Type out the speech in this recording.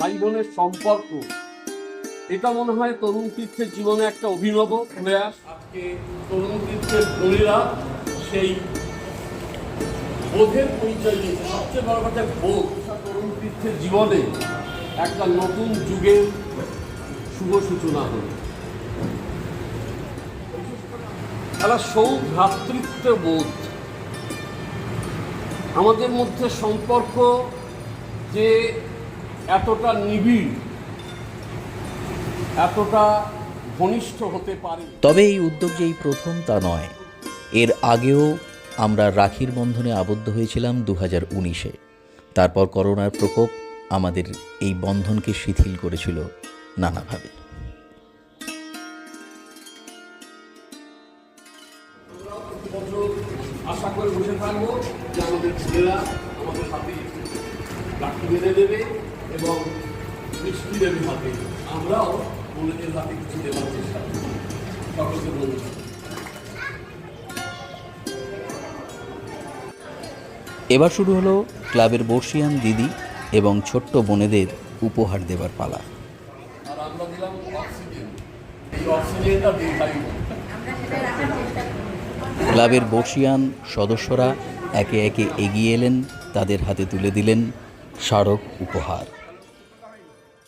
ভাই বোনের সম্পর্ক। এটা মনে হয় তরুণ তীর্থের জীবনে একটা অভিনব প্রয়াস। আজকে তরুণ তীর্থের বোনেরা সেই বোধের পরিচয় দিয়েছে। সবচেয়ে বড় কথা বোধ। তরুণ তীর্থের জীবনে একটা নতুন যুগের শুভ সূচনা হলো। একটা সৌভ্রাতৃত্ব বোধ। আমাদের মধ্যে সম্পর্ক যে এতটা নিবিড় এতটা ঘনিষ্ঠ হতে পারে। তবে এই উদ্যোগ যে এই প্রথম তা নয়। এর আগেও আমরা রাখির বন্ধনে আবদ্ধ হয়েছিলাম দু হাজার উনিশে। তারপর করোনার প্রকোপ আমাদের এই বন্ধনকে শিথিল করেছিল নানাভাবে। আশা করে বসে থাকব যে আমাদের ছেলেরা আমাদের রাখি বেঁধে দেবে। এবং মিষ্টি দেবে হাতে আমরাও বোনেদের হাতে কিছু দেওয়ার চেষ্টা করব সকলকে বলব এবার শুরু হলো ক্লাবের বর্ষিয়ান দিদি এবং ছোট্ট বোনেদের উপহার দেবার পালা। আর আমরা দিলাম অক্সিজেন। এই অক্সিজেনটা দিই ক্লাবের বর্ষিয়ান সদস্যরা একে একে এগিয়ে এলেন তাদের হাতে তুলে দিলেন স্মারক উপহার।